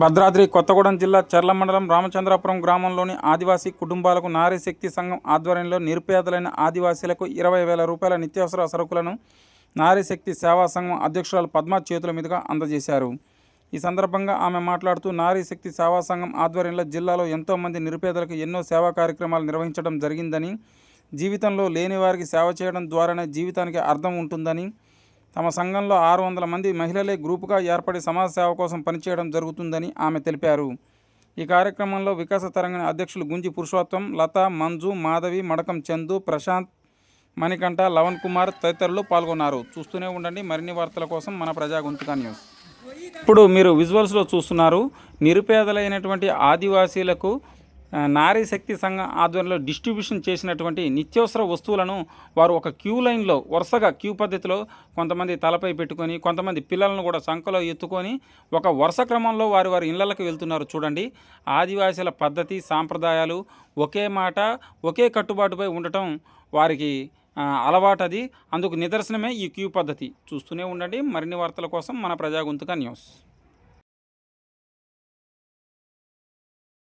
భద్రాద్రి కొత్తగూడెం జిల్లా చర్ల మండలం రామచంద్రాపురం గ్రామంలోని ఆదివాసీ కుటుంబాలకు నారీ శక్తి సంఘం ఆధ్వర్యంలో నిరుపేదలైన ఆదివాసీలకు ఇరవై వేల రూపాయల నిత్యావసర సరుకులను నారీ శక్తి సేవా సంఘం అధ్యక్షురాలు పద్మ చేతుల మీదుగా అందజేశారు. ఈ సందర్భంగా ఆమె మాట్లాడుతూ నారీ శక్తి సేవా సంఘం ఆధ్వర్యంలో జిల్లాలో ఎంతోమంది నిరుపేదలకు ఎన్నో సేవా కార్యక్రమాలు నిర్వహించడం జరిగిందని జీవితంలో లేని వారికి సేవ చేయడం ద్వారానే జీవితానికి అర్థం ఉంటుందని తమ సంఘంలో ఆరు వందల మంది మహిళలే గ్రూపుగా ఏర్పడి సమాజ సేవ కోసం పనిచేయడం జరుగుతుందని ఆమె తెలిపారు. ఈ కార్యక్రమంలో వికాస తరంగ అధ్యక్షులు గుంజి పురుషోత్తం లత మంజు మాధవి మడకం చందు ప్రశాంత్ మణికంఠ లవణ్ కుమార్ తదితరులు పాల్గొన్నారు. చూస్తూనే ఉండండి మరిన్ని వార్తల కోసం మన ప్రజా గొంతుక న్యూస్. ఇప్పుడు మీరు విజువల్స్లో చూస్తున్నారు నిరుపేదలైనటువంటి ఆదివాసీలకు నారీ శక్తి సంఘం ఆధ్వర్యంలో డిస్ట్రిబ్యూషన్ చేసినటువంటి నిత్యావసర వస్తువులను వారు ఒక క్యూ లైన్లో వరుసగా క్యూ పద్ధతిలో కొంతమంది తలపై పెట్టుకొని కొంతమంది పిల్లలను కూడా సంఖలో ఎత్తుకొని ఒక వరుస క్రమంలో వారి వారి ఇళ్ళకు వెళ్తున్నారు. చూడండి ఆదివాసీల పద్ధతి సాంప్రదాయాలు ఒకే మాట ఒకే కట్టుబాటుపై ఉండటం వారికి అలవాటు అది అందుకు నిదర్శనమే ఈ క్యూ పద్ధతి. చూస్తూనే ఉండండి. మరిన్ని వార్తల కోసం మన ప్రజాగొంతుక న్యూస్.